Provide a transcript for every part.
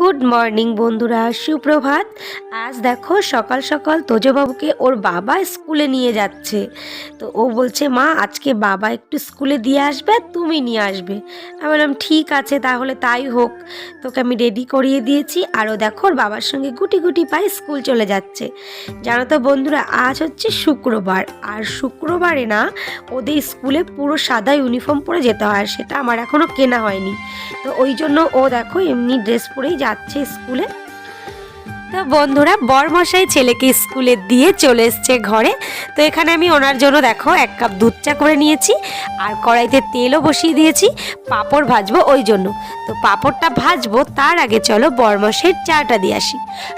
Good morning বন্ধুরা, সুপ্রভাত। আজ দেখো সকাল সকাল তোজবাবুকে ওর বাবা স্কুলে নিয়ে যাচ্ছে। তো ও বলছে, মা, আজকে বাবা একটু স্কুলে দিয়ে আসবে, আর তুমি নিয়ে আসবে। আমি বললাম, ঠিক আছে, তাহলে তাই হোক। তোকে আমি রেডি করিয়ে দিয়েছি। আর ও দেখো, ওর বাবার সঙ্গে গুটি গুটি পায়ে স্কুল চলে যাচ্ছে। জানো তো বন্ধুরা, আজ হচ্ছে শুক্রবার। আর শুক্রবারে না, ওদের স্কুলে পুরো সাদা ইউনিফর্ম পরে যেতে হয়, সেটা আমার এখনও কেনা হয়নি। তো ওই জন্য ও দেখো, এমনি ড্রেস পরেই যাচ্ছে স্কুলে তো বন্ধুরা, বরমশাই ছেলেকে স্কুলে দিয়ে চলে এসছে ঘরে। তো এখানে আমি ওনার জন্য দেখো, এক কাপ দুধ চা করে নিয়েছি, আর কড়াইতে তেলও বসিয়ে দিয়েছি, পাঁপড় ভাজবো ওই জন্য। তো পাঁপড়টা ভাজবো, তার আগে চলো বরমশাইয়ের চাটা দিয়ে আসি।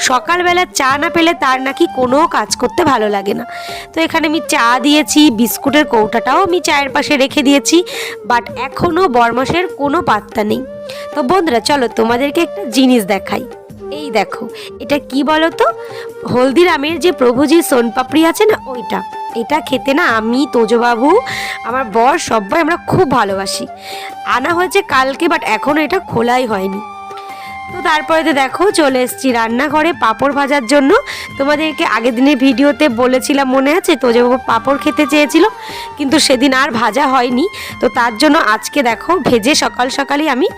সকালবেলা চা না পেলে তার নাকি কোনো কাজ করতে ভালো লাগে না। তো এখানে আমি চা দিয়েছি, বিস্কুটের কৌটাটাও আমি চায়ের পাশে রেখে দিয়েছি, বাট এখনও বরমশের কোনো পাত্তা নেই। তো বন্ধুরা, চলো তোমাদেরকে একটা জিনিস দেখাই। এই দেখো, এটা কি বলো তো হলদিরামের যে প্রভুজি সোনপাপড়ি আছে না, ওইটা। এটা খেতে না আমি, তোজবাবু, আমার বর সবাই আমরা খুব ভালোবাসি। আনা হয়েছে কালকে বাট এখনও এটা খোলাই হয়নি। তো তারপরে তো দেখো, চলে এসেছি রান্নাঘরে পাঁপড় ভাজার জন্য। তোমাদেরকে আগের দিনের ভিডিওতে বলেছিলাম, মনে আছে? তো যে পাঁপড় খেতে চেয়েছিল, কিন্তু সেদিন আর ভাজা হয়নি। তো তার জন্য আজকে দেখো, ভেজে সকাল সকালই আমি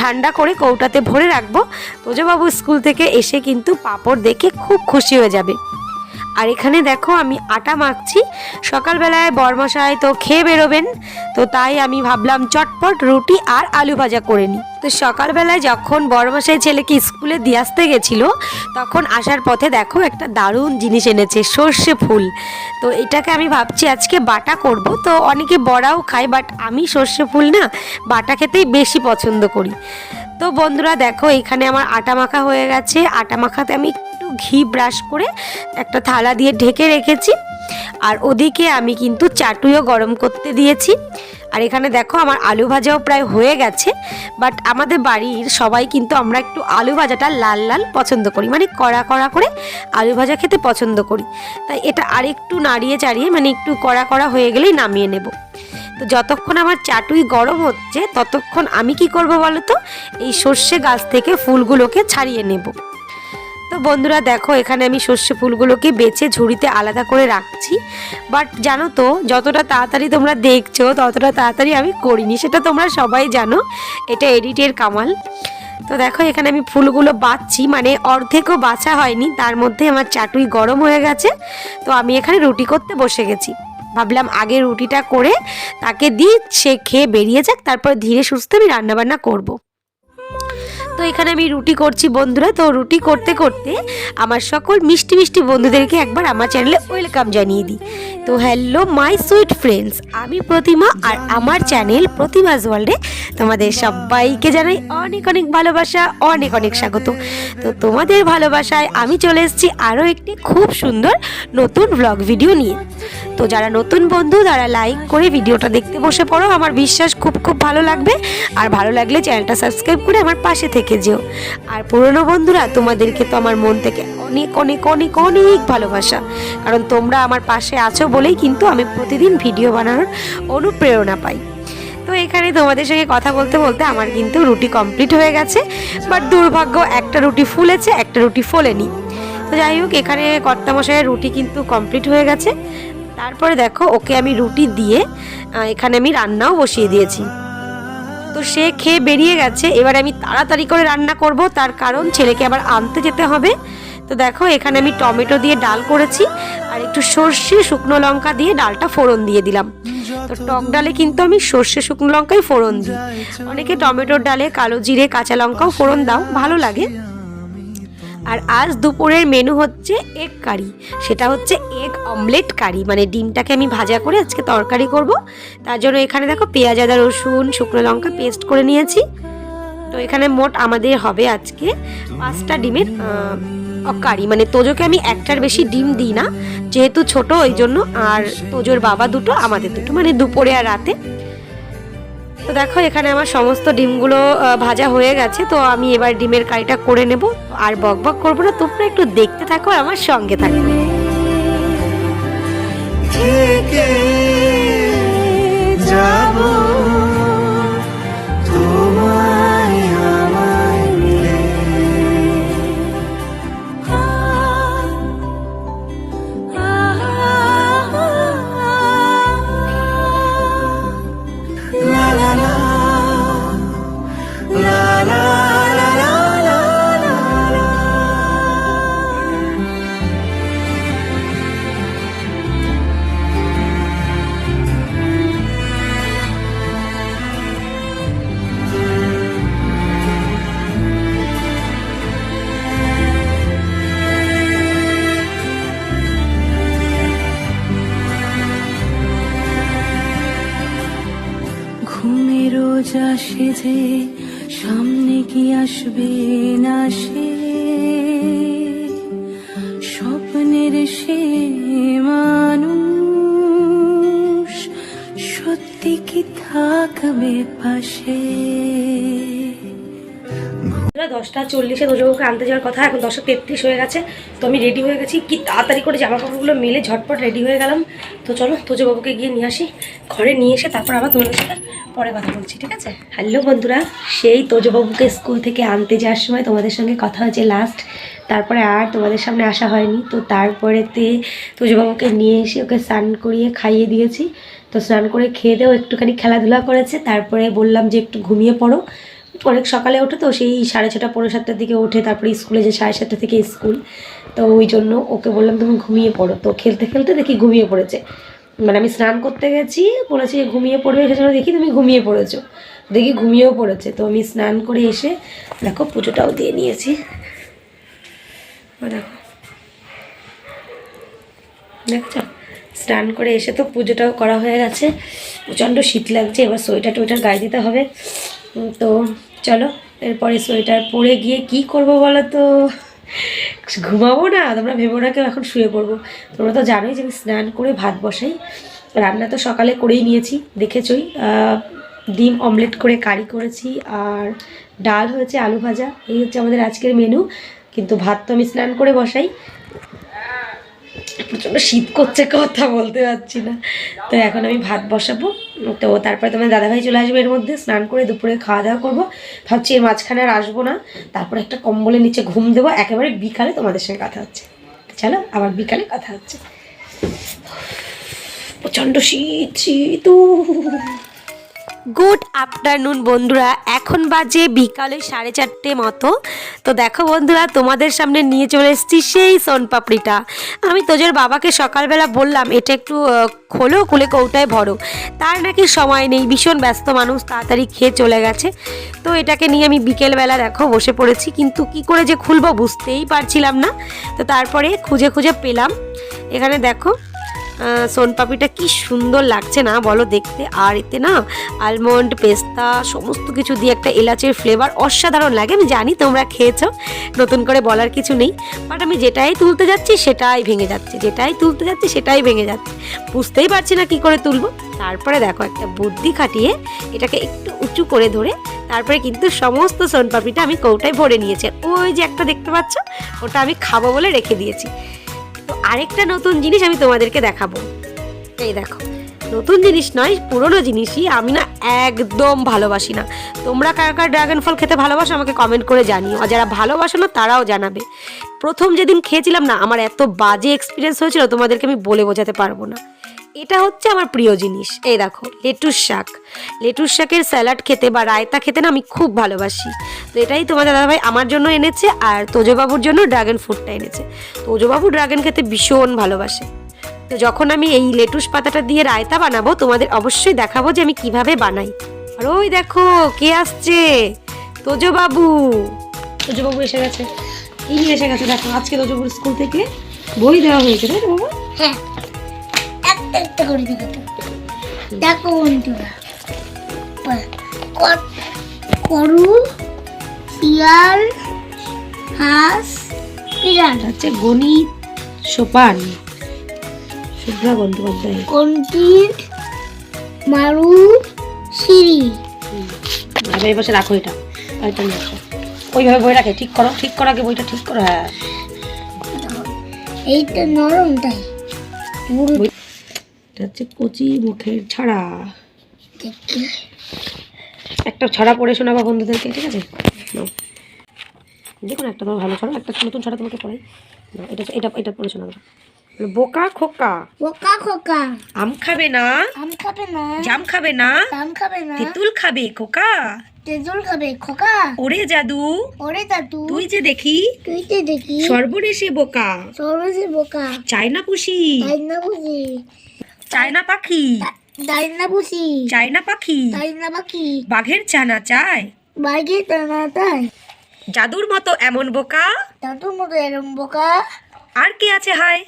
ঠান্ডা করে কৌটাতে ভরে রাখব। তোজবাবু স্কুল থেকে এসে কিন্তু পাঁপড় দেখে খুব খুশি হয়ে যাবে। আর এখানে দেখো আমি আটা মাখছি। সকালবেলায় বরমশাই তো খেয়ে বেরোবেন। তো তাই আমি ভাবলাম চটপট রুটি আর আলু ভাজা করে নিই। তো সকালবেলায় যখন বরমশাই ছেলেকে স্কুলে দিয়ে আসতে গেছিল, তখন আসার পথে দেখো একটা দারুণ জিনিস এনেছে, সর্ষে ফুল। তো এটাকে আমি ভাবছি আজকে বাটা করব। তো অনেকে বড়াও খায় বাট আমি সর্ষে ফুল না, বাটা খেতেই বেশি পছন্দ করি। তো বন্ধুরা দেখো এখানে আমার আটা মাখা হয়ে গেছে। আটা মাখাতে আমি ঘি ব্রাশ করে একটা থালা দিয়ে ঢেকে রেখেছি। আর ওদিকে আমি কিন্তু চাটুইও গরম করতে দিয়েছি। আর এখানে দেখো আমার আলু ভাজাও প্রায় হয়ে গেছে। বাট আমাদের বাড়ির সবাই কিন্তু আমরা একটু আলু ভাজাটা লাল লাল পছন্দ করি। মানে কড়া কড়া করে আলু ভাজা খেতে পছন্দ করি। তাই এটা আরেকটু নাড়িয়ে চাড়িয়ে মানে একটু কড়া কড়া হয়ে গেলেই নামিয়ে নেব। তো যতক্ষণ আমার চাটুই গরম হচ্ছে, ততক্ষণ আমি কি করব বলো তো? এই সর্ষে গাছ থেকে ফুলগুলোকে ছাড়িয়ে নেব। বন্ধুরা, দেখো, এখানে আমি সর্ষে ফুলগুলোকে বেছে ঝুড়িতে আলাদা করে রাখছি। বাট জানো তো, যতটা তাড়াতাড়ি তোমরা দেখছ, ততটা তাড়াতাড়ি আমি করিনি। সেটা তোমরা সবাই জানো। এটা এডিটের কামাল। তো দেখো, এখানে আমি ফুলগুলো বাঁচছি। মানে অর্ধেকও বাছা হয়নি। তার মধ্যে আমার চাটুই গরম হয়ে গেছে। তো আমি এখানে রুটি করতে বসে গেছি। ভাবলাম আগে রুটিটা করে তাকে দিই, সে খেয়ে বেরিয়ে যাক, তারপর ধীরে সুস্থে আমি রান্নাবান্না করব। তো এখানে আমি রুটি করছি বন্ধুরা। তো রুটি করতে করতে আমার সকল মিষ্টি মিষ্টি বন্ধুদেরকে একবার আমার চ্যানেলে ওয়েলকাম জানিয়ে দিই। তো হ্যালো মাই সুইট ফ্রেন্ডস আমি প্রতিমা আর আমার চ্যানেল প্রতিমাস ওয়ার্ল্ডে তোমাদের সবাইকে জানাই অনেক অনেক ভালোবাসা, অনেক অনেক স্বাগত। তো তোমাদের ভালোবাসায় আমি চলে এসেছি আরও একটি খুব সুন্দর নতুন ব্লগ ভিডিও নিয়ে। তো যারা নতুন বন্ধু, তারা লাইক করে ভিডিওটা দেখতে বসে পড়ো। আমার বিশ্বাস খুব খুব ভালো লাগবে। আর ভালো লাগলে চ্যানেলটা সাবস্ক্রাইব করে আমার পাশে থেকে যেও। আর পুরনো বন্ধুরা, তোমাদেরকে তো আমার মন থেকে অনেক অনেক অনেক অনেক ভালোবাসা। কারণ তোমরা আমার পাশে আছো বলেই কিন্তু আমি প্রতিদিন ভিডিও বানানোর অনুপ্রেরণা পাই। তো এখানে তোমাদের সঙ্গে কথা বলতে বলতে আমার কিন্তু রুটি কমপ্লিট হয়ে গেছে। বাট দুর্ভাগ্য, একটা রুটি ফুলেছে, একটা রুটি ফোলেনি। তো যাই হোক, এখানে কর্তামশাইয়ের রুটি কিন্তু কমপ্লিট হয়ে গেছে। তারপরে দেখো, ওকে আমি রুটি দিয়ে এখানে আমি রান্নাও বসিয়ে দিয়েছি। তো সে খেয়ে বেরিয়ে গেছে। এবার আমি তাড়াতাড়ি করে রান্না করব, তার কারণ ছেলেকে আবার আনতে যেতে হবে। তো দেখো, এখানে আমি টমেটো দিয়ে ডাল করেছি, আর একটু সর্ষে শুকনো লঙ্কা দিয়ে ডালটা ফোড়ন দিয়ে দিলাম। তো টক ডালে কিন্তু আমি সর্ষে শুকনো লঙ্কাই ফোড়ন দিই। অনেকে টমেটোর ডালে কালো জিরে, কাঁচা লঙ্কাও ফোড়ন দাও, ভালো লাগে। আর আজ দুপুরের মেনু হচ্ছে এগ কারি সেটা হচ্ছে এগ অমলেট কারি মানে ডিমটাকে আমি ভাজা করে আজকে তরকারি করব। তার জন্য এখানে দেখো পেঁয়াজ, আদা, রসুন, শুকনো লঙ্কা পেস্ট করে নিয়েছি। তো এখানে মোট আমাদের হবে আজকে পাঁচটা ডিমের কারি মানে তোজোকে আমি একটার বেশি ডিম দিই না, যেহেতু ছোট ওই জন্য। আর তোজোর বাবা দুটো, আমাদের দুটো। মানে দুপুরে আর রাতে। তো দেখো, এখানে আমার সমস্ত ডিমগুলো ভাজা হয়ে গেছে। তো আমি এবার ডিমের কারিটা করে নেব। আর বক বক করব না, তোমরা একটু দেখতে থাকো, আমার সঙ্গে থাকো। সেজে সামনে কি আসবে না সে? স্বপ্নের সে মানুষ সত্যি কি থাকবে পাশে? দশটা চল্লিশে দোজবাবুকে আনতে যাওয়ার কথা, এখন দশটা তেত্রিশ হয়ে গেছে। তো আমি রেডি হয়ে গেছি, কি তাড়াতাড়ি করে জামা কাপড়গুলো মেলে ঝটপট রেডি হয়ে গেলাম। তো চলো তোজবাবুকে গিয়ে নিয়ে আসি, ঘরে নিয়ে এসে তারপর আবার তোমাদের সাথে পরে কথা বলছি, ঠিক আছে? হ্যালো বন্ধুরা, সেই তোজবাবুকে স্কুল থেকে আনতে যাওয়ার সময় তোমাদের সঙ্গে কথা হয়েছে লাস্ট তারপরে আর তোমাদের সামনে আসা হয়নি। তো তারপরেতে তোজবাবুকে নিয়ে এসে ওকে স্নান করিয়ে খাইয়ে দিয়েছি। তো স্নান করে খেয়ে দেও একটুখানি খেলাধুলা করেছে, তারপরে বললাম যে একটু ঘুমিয়ে পড়ো। অনেক সকালে ওঠে তো, সেই সাড়ে ছটা পনেরো সাতটার দিকে ওঠে, তারপরে স্কুলে যে সাড়ে সাতটা থেকে স্কুল। তো ওই জন্য ওকে বললাম তুমি ঘুমিয়ে পড়ো। তো খেলতে খেলতে দেখি ঘুমিয়ে পড়েছে। মানে আমি স্নান করতে গেছি বলেছি ঘুমিয়ে পড়বে সেজন্য দেখি তুমি ঘুমিয়ে পড়েছো। দেখি ঘুমিয়েও পড়েছে। তো আমি স্নান করে এসে দেখো, পুজোটাও দিয়ে নিয়েছি। দেখো। দেখছ? স্নান করে এসে তো পুজোটাও করা হয়ে গেছে। প্রচণ্ড শীত লাগছে, এবার সোয়েটার টোয়েটার গায়ে দিতে হবে। তো চলো, এরপরে সোয়েটার পরে গিয়ে কি করব বলো তো? ঘুমাবো না, তোমরা ভেবো না কেউ, এখন শুয়ে পড়ব। তোমরা তো জানোই যে আমি স্নান করে ভাত বসাই। রান্না তো সকালে করেই নিয়েছি, দেখেছই। ডিম অমলেট করে কারি করেছি, আর ডাল হয়েছে আলু ভাজা। এই হচ্ছে আমাদের আজকের মেনু কিন্তু ভাত তো আমি স্নান করে বসাই। প্রচণ্ড শীত করছে, কথা বলতে পারছি না। তো এখন আমি ভাত বসাবো। তো তারপরে তোমার দাদাভাই চলে আসবে এর মধ্যে, স্নান করে দুপুরে খাওয়া দাওয়া করব। ভাবছি এর মাঝখানে আর আসব না। তারপরে একটা কম্বলের নিচে ঘুম দেবো। একেবারে বিকালে তোমাদের সঙ্গে কথা হচ্ছে। চলো, আবার বিকালে কথা হচ্ছে। প্রচণ্ড শীত শীত গুড আফটারনুন বন্ধুরা। এখন বাজে বিকালে সাড়ে চারটে মতো। তো দেখো বন্ধুরা, তোমাদের সামনে নিয়ে চলে এসেছি সেই সোনপাপড়িটা আমি তোজের বাবাকে সকালবেলা বললাম, এটা একটু খোলো, খুলে কৌটায় ভরো। তার নাকি সময় নেই, ভীষণ ব্যস্ত মানুষ, তাড়াতাড়ি খেয়ে চলে গেছে। তো এটাকে নিয়ে আমি বিকেলবেলা দেখো বসে পড়েছি, কিন্তু কি করে যে খুলবো বুঝতেই পারছিলাম না। তো তারপরে খুঁজে খুঁজে পেলাম। এখানে দেখো সোনপাপড়িটা কি সুন্দর লাগছে না বলো দেখতে। আর এতে না আলমন্ড পেস্তা সমস্ত কিছু দিয়ে একটা এলাচের ফ্লেভার অসাধারণ লাগে, আমি জানি তোমরা খেয়েছো, নতুন করে বলার কিছু নেই। বাট আমি যেটাই তুলতে যাচ্ছি, সেটাই ভেঙে যাচ্ছে। যেটাই তুলতে যাচ্ছি, সেটাই ভেঙে যাচ্ছে। বুঝতেই পারছি না কি করে তুলবো। তারপরে দেখো একটা বুদ্ধি খাটিয়ে এটাকে একটু উঁচু করে ধরে, তারপরে কিন্তু সমস্ত সোনপাপড়িটা আমি কৌটায় ভরে নিয়েছি। ওই যে একটা দেখতে পাচ্ছ, ওটা আমি খাব বলে রেখে দিয়েছি। আরেকটা নতুন জিনিস আমি তোমাদেরকে দেখাবো। এই দেখো, নতুন জিনিস নয়, পুরনো জিনিসই আমি না একদম ভালোবাসি না। তোমরা কার কার ড্রাগন ফল খেতে ভালোবাসো আমাকে কমেন্ট করে জানিও, আর যারা ভালোবাসো না তারাও জানাবে। প্রথম যেদিন খেয়েছিলাম না, আমার এত বাজে এক্সপিরিয়েন্স হয়েছিল, তোমাদেরকে আমি বলে বোঝাতে পারব না। এটা হচ্ছে আমার প্রিয় জিনিস। এই দেখো লেটুস শাক। লেটুস শাকের স্যালাড খেতে বা রায়তা খেতে না আমি খুব ভালোবাসি। তো এটাই তোমাদের দাদাভাই আমার জন্য এনেছে আর তোজবাবুর জন্য ড্রাগন ফ্রুটটা এনেছে। তোজবাবু ড্রাগন খেতে ভীষণ ভালোবাসে। তো যখন আমি এই লেটুস পাতাটা দিয়ে রায়তা বানাবো তোমাদের অবশ্যই দেখাবো যে আমি কীভাবে বানাই। আর ওই দেখো কে আসছে? তোজবাবু। তোজবাবু এসে গেছে। কি নিয়ে এসে গেছে দেখো আজকে তোজবাবুর স্কুল থেকে বই দেওয়া হয়েছে তাই তো বাবা? হ্যাঁ। একটা করে দেখাতে দেখো বন্ধুরা। গরু শিয়াল হাঁস বিড়াল। হচ্ছে গণিত সোপান। শুভ্রা বন্দ্যোপাধ্যায় কন্টির মারু সিঁড়ি। এবার এই পাশে রাখো এটা। এটা নিয়ে আসো। ওইভাবে বই রাখে ঠিক করো ঠিক করো আগে বইটা ঠিক করো হ্যাঁ। এইটা নরমটাই এটা হচ্ছে কচি মুখের ছড়া। একটা ছড়া পড়ে শোনাবা বন্ধুদেরকে ঠিক আছে? দেখুন একটা তোমার ভালো ছড়া একটা নতুন ছড়া তোমাকে পড়াই। নাও, এটা এটা এটা পড়ে শোনাবো। বোকা খোকা। বোকা খোকা। আম খাবে না? আম খাবে না। জাম খাবে না? আম খাবে না। তেঁতুল খাবে খোকা? তেঁতুল খাবে খোকা? ওরে জাদু। ওরে দাদু তুই যে দেখি তুই তো দেখি। সর্বনেশে বোকা। সরবেশে বোকা। চায়না পুষি। ডাইনা বুঝি চায়না পাখি। ডাইনা বুঝি চায়না পাখি। চায়না পাখি। বাঘের চানা চায়। বাইকে টানা তাই জাদুর মতো এমন বোকা। দাদুর মতো এমন বোকা। আর কে আছে হায়?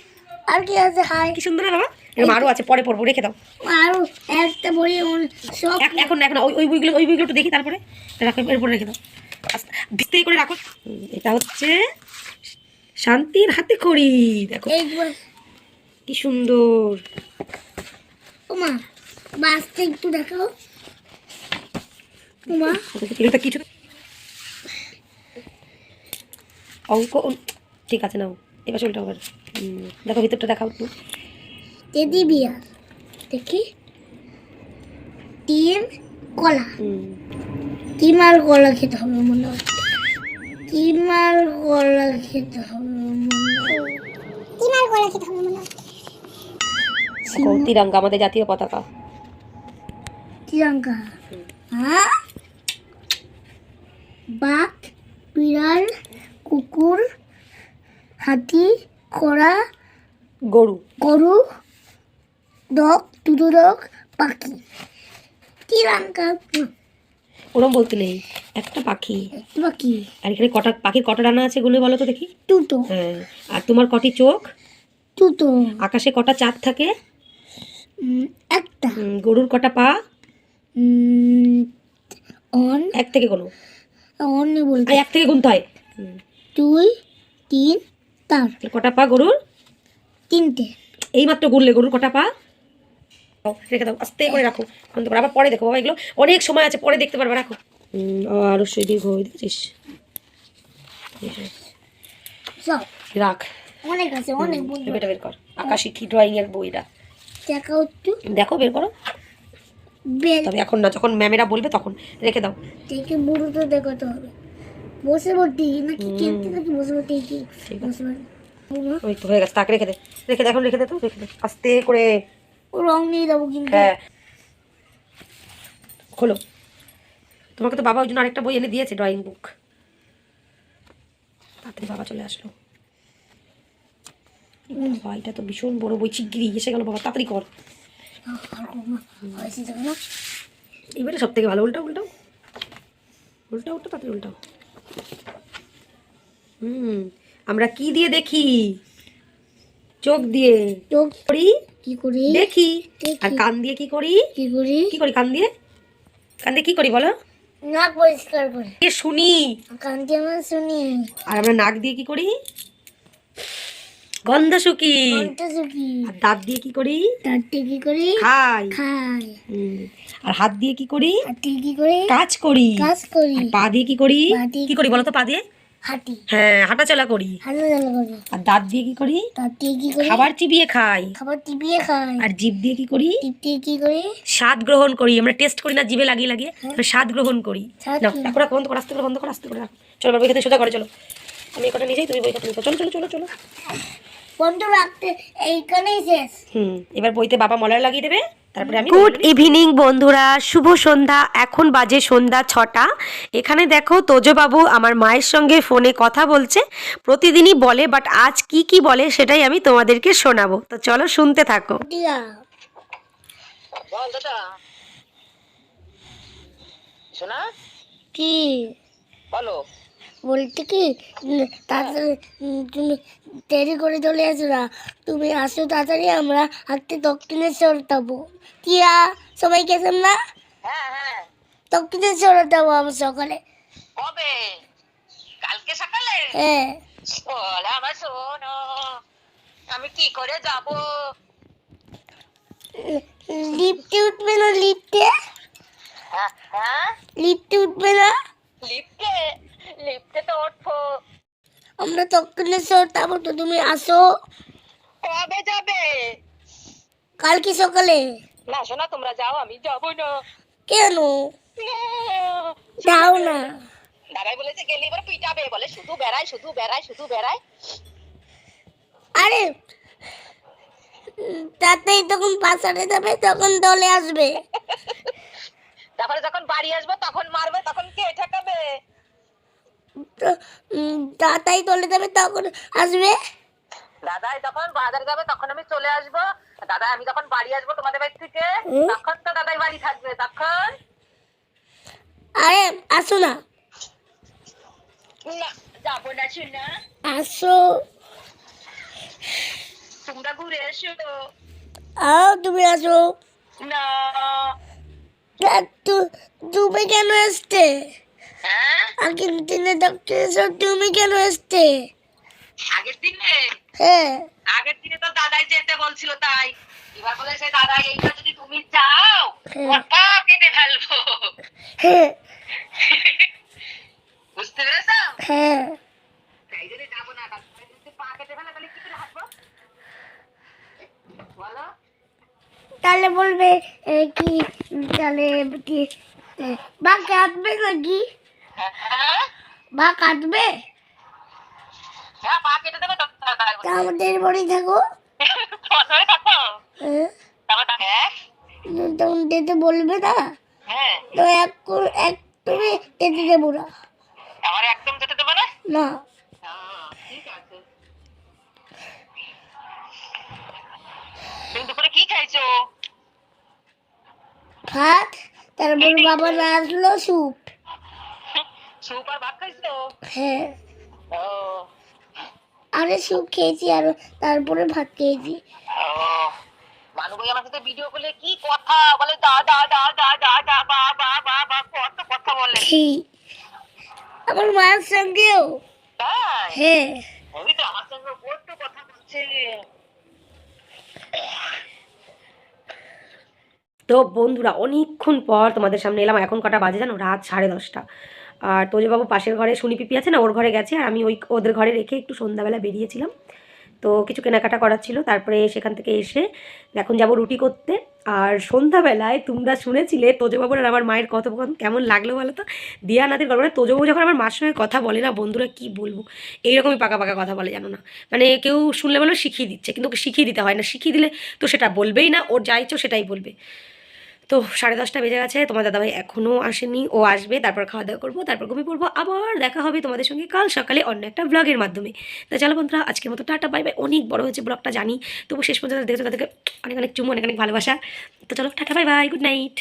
আর কি আছে হাই কি সুন্দর না বাবা এরকম আরও আছে পরে পড়ব রেখে দাও। আরও একটা বই সব এখ- এখন এখন ওই ওই বইগুলো ওই বইগুলো একটু দেখি তারপরে। রাখো এরপরে রেখে দাও। আস্তে করে রাখো। এটা হচ্ছে শান্তির হাতে খড়ি দেখো। কি সুন্দর। ওমা বাসটা একটু দেখাও। ওমা। এটা কিছু অঙ্ক ঠিক আছে নাও। এবার চলটা আবার হুম, দেখো ভিতরটা দেখাও একটু। Teddy bear. দেখি। তিন কলা। কিমার কলা খেতে হবে মনে হয়। কিমার কলা খেতে হবে মনে হয়। কিমার কলা খেতে হবে মনে হয়। তিরঙ্গা আমাদের জাতীয় পতাকা। শ্রীলঙ্কা হ্যাঁ? বাঘ বিড়াল কুকুর হাতি খোড়া গরু। গরু ডগ দুটো ডগ পাখি। শ্রীলঙ্কা ওরম বলতে নেই। একটা পাখি। পাখি। আর এখানে কটা পাখির কটা ডানা আছে গুলো বলো তো দেখি। দুটো। হ্যাঁ। আর তোমার কটি চোখ? দুটো। আকাশে কটা চাঁদ থাকে? একটা। গরুর কটা পা? অন। এক থেকে কোনো অন বলতে। এক থেকে গুনতে হয়। দুই তিন চার। কটা পা গরুর? তিনটে। এই মাত্র গুনলে গরুর কটা পা? রেখে দাও আস্তে করে রাখো। বন্ধ করো। আবার পরে দেখো বাবা এগুলো অনেক সময় আছে পরে দেখতে পারবে রাখো। হুম, আরও সেই দীর্ঘ হয়ে দেখেছিস রাখ। অনেক আছে অনেক বেটা বের কর। আকাশি কি ড্রয়িং এর বইটা দেখা একটু। দেখো বের করো। তবে এখন না যখন ম্যামেরা বলবে তখন রেখে দাও। দেখে বুড়ো তো দেখাতে হবে। বসে পড়তি নাকি কিনতে নাকি বসে পড়তি কি বসে ওই তো হয়ে গেছে তাকে রেখে দে। রেখে দে এখন রেখে দে তো রেখে দে। আস্তে করে। ও রং নিয়ে যাব কিন্তু। হ্যাঁ। খোলো। তোমাকে তো বাবা ওই জন্য আরেকটা বই এনে দিয়েছে ড্রয়িং বুক তাড়াতাড়ি বাবা চলে আসলো। বাবা এটা তো ভীষণ বড় বই চিগড়ি এসে গেল বাবা তাড়াতাড়ি কর। এবারে সব থেকে ভালো উল্টাও উল্টাও। উল্টাও উল্টা তাড়াতাড়ি উল্টাও। হুম আমরা কি দিয়ে দেখি? চোখ দিয়ে। চোখ করি? কি করি? দেখি। আর কান দিয়ে কি করি? কি করি? কি করি কান দিয়ে? কান দিয়ে কি করি বলো? নাক পরিষ্কার করি। শুনি। কান্তি আমার শুনি। আর আমরা নাক দিয়ে কি করি? গন্ধ শুকি কণ্ঠ শুকি আর দাঁত দিয়ে কি করি তারটি কি করি খাই খাই আর হাত দিয়ে কি করি হাতি কি করি কাজ করি কাজ করি পা দিয়ে কি করি কি করি বলো তো পা দিয়ে হাঁটি হ্যাঁ হাঁটাচলা করি হাঁটা করি আর দাঁত দিয়ে কি করি তারটি কি করি খাবার চিবিয়ে খাই খাবার টিপিয়ে খাই আর জিভ দিয়ে কি করি টিপিয়ে কি করি স্বাদ গ্রহণ করি আমরা টেস্ট করি না জিভে লাগিয়ে লাগিয়ে স্বাদ গ্রহণ করি স্বাদ না কি? রাখো রাখো বন্ধ করো আস্তে করে বন্ধ করো আস্তে করে রাখো চলো এবার বই খাতে সোজা করে চলো আমি কটা তুমি বই খাতে চলো চলো চলো চলো বন্ধ রাখতে এইখানেই শেষ। হুম এবার বইতে বাবা মলার লাগিয়ে দেবে তারপরে আমি গুড ইভিনিং বন্ধুরা। শুভ সন্ধ্যা। এখন বাজে সন্ধ্যা ছটা। এখানে দেখো তোজবাবু আমার মায়ের সঙ্গে ফোনে কথা বলছে প্রতিদিনই বলে বাট আজ কি কি বলে সেটাই আমি তোমাদেরকে শোনাবো। তো চলো শুনতে থাকো। কি? বলো। বলতে কি তাড়াতাড়ি তুমি দেরি করে চলে আসো না। তুমি আসো তাড়াতাড়ি আমরা হাঁটতে দক্ষিণেশ্বর যাব। টিয়া সবাই গেছেন না? হ্যাঁ হ্যাঁ। দক্ষিণেশ্বর যাব আমরা সকালে। কবে? কালকে সকালে? হ্যাঁ। আমার শোনো আমি কি করে যাব? লিফটে উঠবে না লিফটে? হ্যাঁ। লিফটে উঠবে না? লিফটে? লিফটে তো উঠবো আমরা দক্ষিণেশ্বর যাব তো তুমি আসো। কবে যাবে? কালকে সকালে। না শোনা তোমরা যাও আমি যাব না। কেন? যাও না। দাদাই বলেছে গেলে এবার পিটাবে বলে শুধু বেড়ায় শুধু বেড়ায় শুধু বেড়ায়। আরে তাতেই তখন পাশারে যাবে তখন দলে আসবে। তারপরে যখন বাড়ি আসব তখন মারবে তখন কে ঠেকাবে? উম, তাতাই যাবে তখন আসবে? দাদাই যখন বাজার যাবে তখন আমি চলে আসব। দাদা আমি যখন বাড়ি আসব তোমাদের বাড়ি থেকে তখন তো দাদাই বাড়ি থাকবে তখন? আরে আসো না। যাব না শুনা আসো। তোমরা ঘুরে এসো। আও তুমি আসো। না। তুমি কেন হ্যাঁ আগের দিনে ডক্টর এসো তুমি কেন এসতে? আগের দিনে? হ্যাঁ। আগের দিনে তো দাদাই যেতে বলছিল তাই। এবার বলে সে দাদাই এইটা যদি তুমি যাও হ্যাঁ। পা কেটে ফেলব। হ্যাঁ। বুঝতে পেরেছ? হ্যাঁ। তাই যদি যাব না। পা কেটে ফেলে তাহলে কি করে হাঁটবো? বলো। তাহলে বলবে কি তাহলে কি এ, বা কাটবে নাকি? বা কাটবে হ্যাঁ আমাদের বাড়ি থাকো। হ্যাঁ। তারপর হ্যাঁ? তখন যেতে বলবে না। তো এক যেতে দেবো না। আমার একদম যেতে দেবো না? না। ঠিক আছে তুমি দুপুরে কি খাইছো? ভাত তারপর বাবা আসলো স্যুপ। স্যুপ আর ভাত খাইছো? হ্যাঁ। ও। আরে স্যুপ খেয়েছি আর তারপরে ভাত খেয়েছি। মানু ভাই আমার সাথে ভিডিও করলে কি কথা? বলে দা দা দা দা দা দা বা বা বা বা কত কথা বলে। আমার মায়ের সঙ্গেও। হ্যাঁ। ওই তো আমার সঙ্গে কত কথা বলছে। তো বন্ধুরা অনেকক্ষণ পর তোমাদের সামনে এলাম। এখন কটা বাজে জানো? রাত সাড়ে দশটা। আর তোজবাবু পাশের ঘরে শুনি পিপি আছে না, ওর ঘরে গেছে, আর আমি ওই ওদের ঘরে রেখে একটু সন্ধ্যাবেলা বেরিয়েছিলাম। তো কিছু কেনাকাটা করার ছিল, তারপরে সেখান থেকে এসে এখন যাব রুটি করতে। আর সন্ধ্যাবেলায় তোমরা শুনেছিলে তোজবাবুর আর আমার মায়ের কথোপকথন কেমন লাগল বলো তো? দিয়ানাদের গল্পটা তোজবাবু যখন আমার মার সঙ্গে কথা বলে না, বন্ধুরা কি বলব? এইরকমই পাকা পাকা কথা বলে জানো না। মানে কেউ শুনলে বলো শিখিয়ে দিচ্ছে, কিন্তু ওকে শিখিয়ে দিতে হয় না। শিখিয়ে দিলে তো সেটা বলবেই না, ওর যা ইচ্ছে সেটাই বলবে। তো সাড়ে দশটা বেজে গেছে, তোমার দাদাভাই এখনও আসেনি, ও আসবে, তারপর খাওয়া দাওয়া করব, তারপর ঘুমিয়ে পড়ব, আবার দেখা হবে তোমাদের সঙ্গে কাল সকালে অন্য একটা ব্লগের মাধ্যমে। তো চলো বন্ধুরা, আজকের মতো টাটা বাই বাই অনেক বড় হয়েছে ব্লগটা জানি। তবু শেষ পর্যন্ত দেখেছ তাদেরকে অনেক অনেক চুমু, অনেক অনেক ভালোবাসা। তো চলো, tata bye bye good night